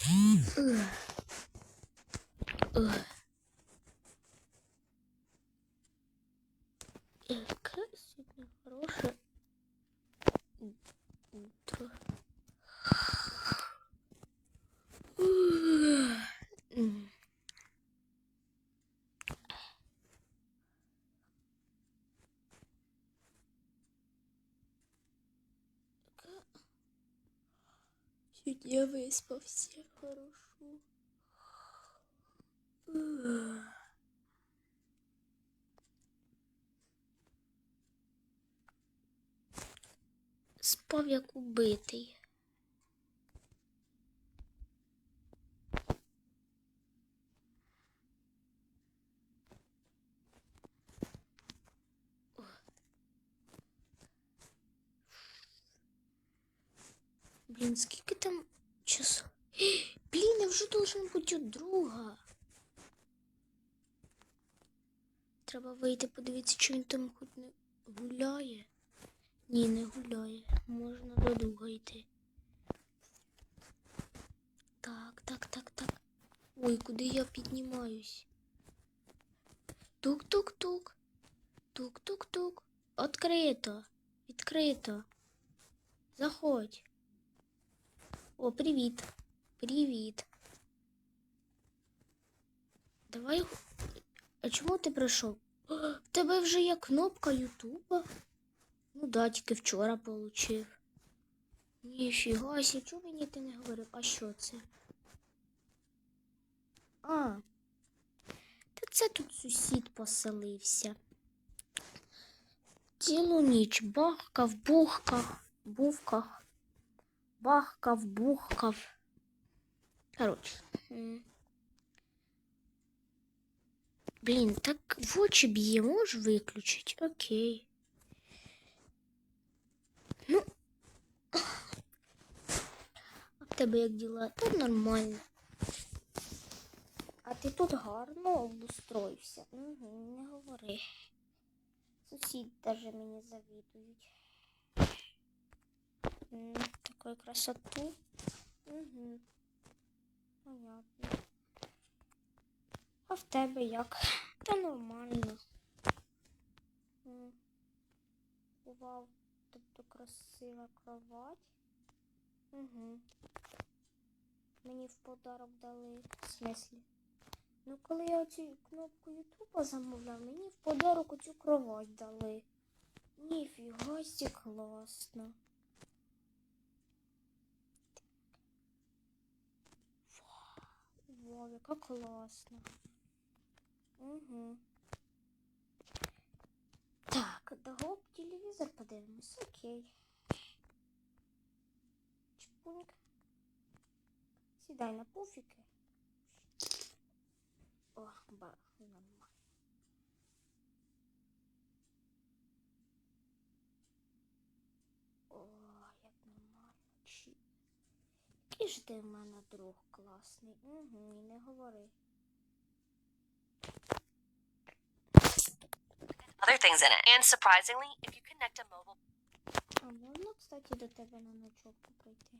呃呃。Сьогодні я виспався хорошо. Спав як убитий. Блін, скільки там часу? Блін, я вже должен бути у друга. Треба вийти подивитися, чи він там хоч не гуляє. Ні, не гуляє. Можна до друга йти. Так, так, так, так. Ой, куди я піднімаюсь? Тук-тук-тук. Тук-тук-тук. Открито. Відкрито. Заходь. О, привіт. Привіт. Давай. А чому ти прийшов? В тебе вже є кнопка Ютуба. Ну да, тільки вчора получив. Ніфіга, сі, чого мені ти не говорив? А що це? А. Та це тут сусід поселився. Цілу ніч бахкав, бухкав, бувкав, бахкав, бухкав. Коротше. м. Блін, так в очі б'є, можеш виключити? Окей. Ну. А в тебе як діла? Та нормально. А ти тут гарно обустроївся. Угу, не говори. Сусід даже мені завідують. М, красоту. Угу. Понятно. А в тебе як? Та нормально. Вау, тобто красива кровать. Угу. Мені в подарок дали. В смислі? Ну, коли я оцю кнопку Ютуба замовляв, мені в подарок оцю кровать дали. Ніфіга класно. Вау, классно. Угу. Так, гоп, телевізор подивимось. Окей. Чпуньк. Сідай на пуфіки. О, ба, нормально. О, як нормально. Чи. Який ж ти в мене друг класний. Угу, і не говори. other things in it. And surprisingly, if you connect a mobile А можна, кстати, до тебе на ночовку прийти?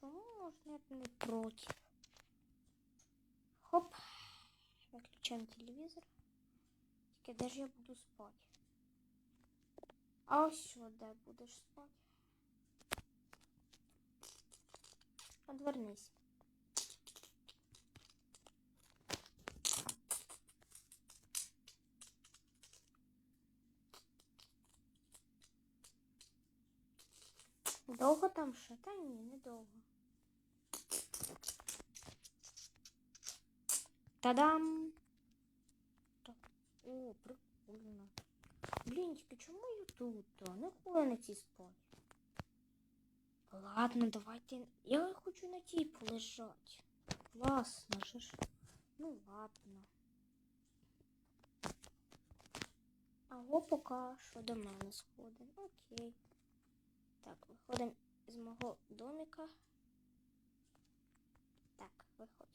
Чому можна я не проти? Хоп. Виключаємо телевізор. Тільки де ж я буду спати? А ось що, де будеш спати? Одвернись. Довго там ще? Та ні, недовго. Та-дам! Так. О, прикольно. Блін, тільки чому я тут? Не хуя на цій спать. Ладно, давайте. Я хочу на тій полежати. Класно же ж. Ну ладно. Аго поки що до мене сходимо. Окей. Так, виходимо з мого домика. Так, виходь.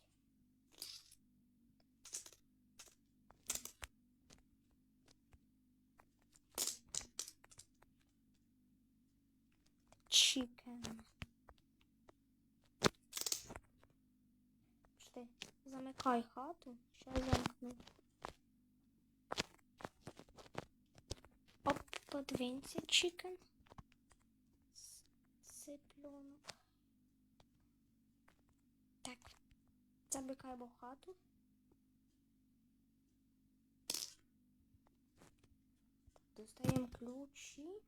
Chicken. замикай хату. Що замкну. Оп, подвинься, чикен. С- Цыпленок. Так, замикаємо хату. Достаємо ключі.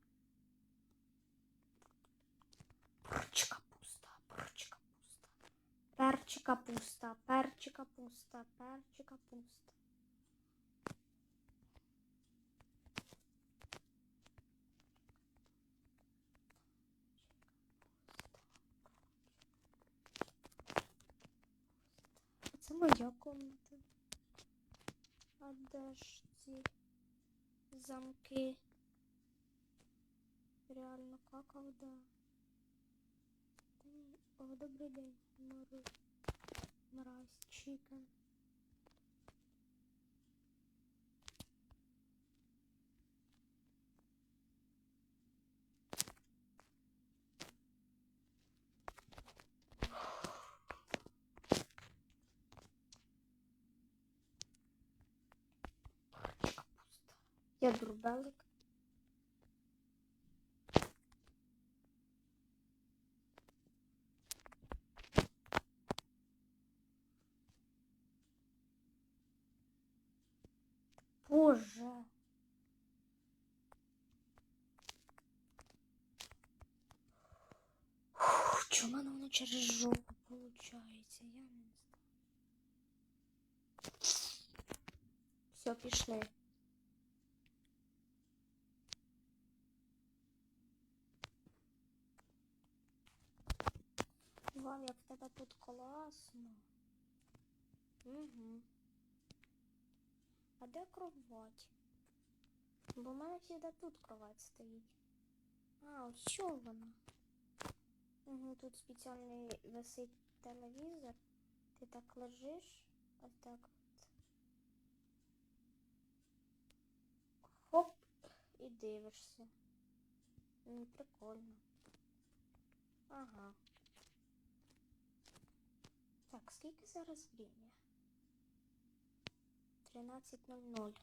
Перчика пуста, перчика пуста, перчика пуста. Це моя комната. А де ж ці замки? Реально какав, да. О, добрий день, Мару. Мразь, чикен. Я дурбелик. Боже. Фух, Чому воно воно через жопу получається? Я не знаю. Все, пішли. Вау, як в тебе тут класно. Угу. А де кровать? Бо в мене завжди тут кровать стоїть. А, ось що вона. Угу, тут спеціальний висить телевізор. Ти так лежиш, ось так от. Хоп, і дивишся. М, прикольно. Ага. Так, скільки зараз время? 13.00.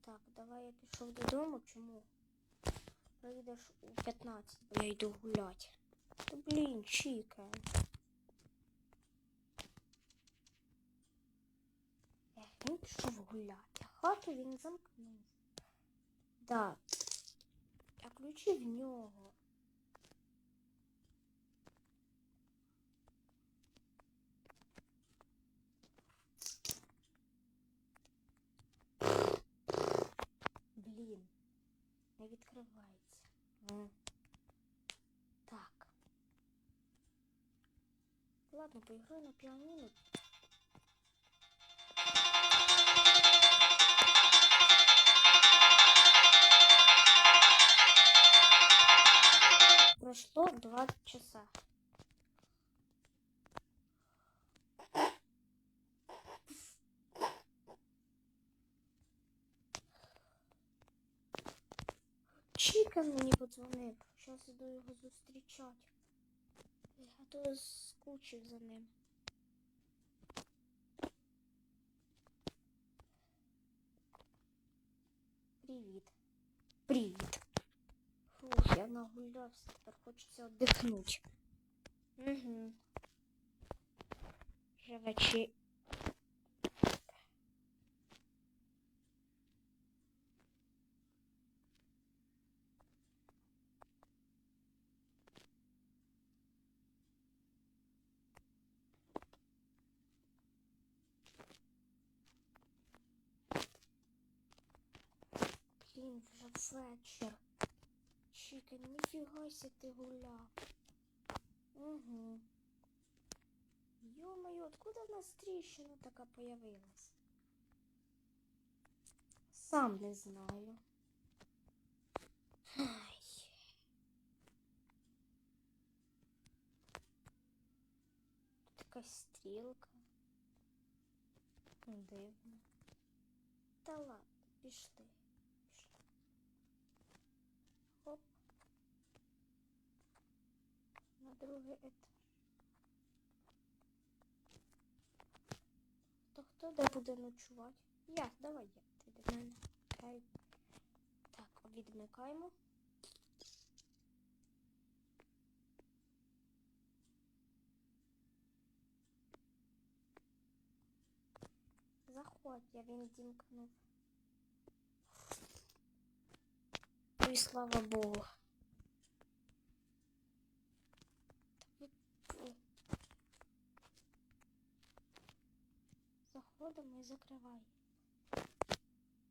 Так, давай я пішов додому. Чому? Прийдеш у 15, бо я йду гуляти. Та блін, чіка. Ех, він пішов гуляти. Хату він замкнув. Да. А ключі в нього. відкривається. М. Так. Ладно, поіграю на піаніно. Прошло два часа. Чікен мені подзвонив. Щас іду його зустрічати. Я то скучив за ним. Привіт. Привіт. Фух, я нагулявся, тепер хочеться віддихнути. Угу. Живачі. Блін, вже вечір. Чікен, ніфіга ся ти гуляв. Угу. Ё-моё, откуда в нас тріщина така появилась? Сам не знаю. Ай. Тут якась стрілка. Дивно. Та ладно. Пішли. Хоп. На другий етаж. Хто де буде ночувати? Я, давай я. Ти до мене. Окей. Так, відмикаємо. Заходь, я він дімкнув. Ну слава Богу. Заходимо і.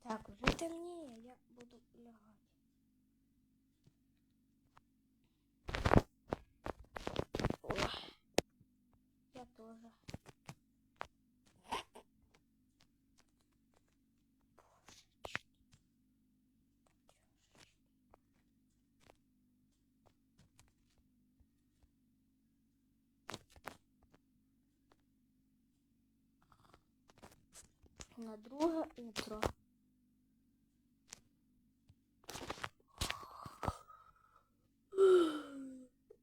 Так, вже темніє, я буду лягати. Ой, я тоже. Божечки. На друге утро.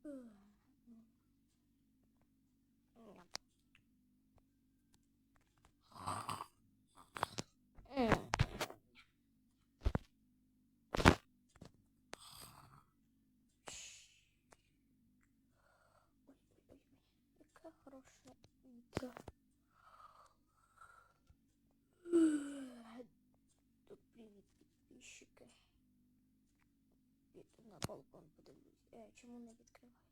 Ой-ой-ой, яке хороше утро. Тут привіт, підписчики. Піду на балкон подивлюсь. Е, чому не відкривається?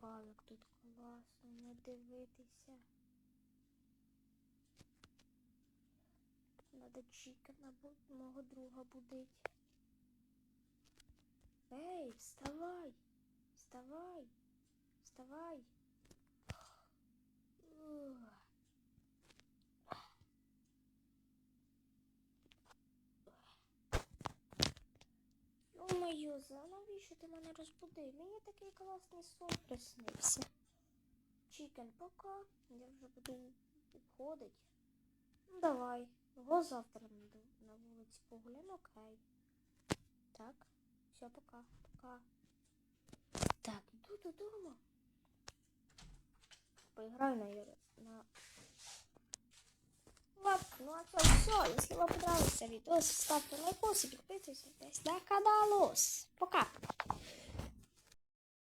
Вау, тут класно не дивитися. Надо чікана, бо мого друга будить. Ей, вставай! Вставай! Вставай! Ух. Ё-моё, за навіщо ти мене розбудив? Мені такий класний сон приснився. Чікен, пока. Я вже буду відходить. Ну давай. Го завтра на, вулиці погуляємо, окей. Так, все, пока, пока. Так, іду додому. Поиграю на, на... Ладно, ну а то все. Если вам понравился видос, ставьте лайкос и подписывайтесь на канал. Пока.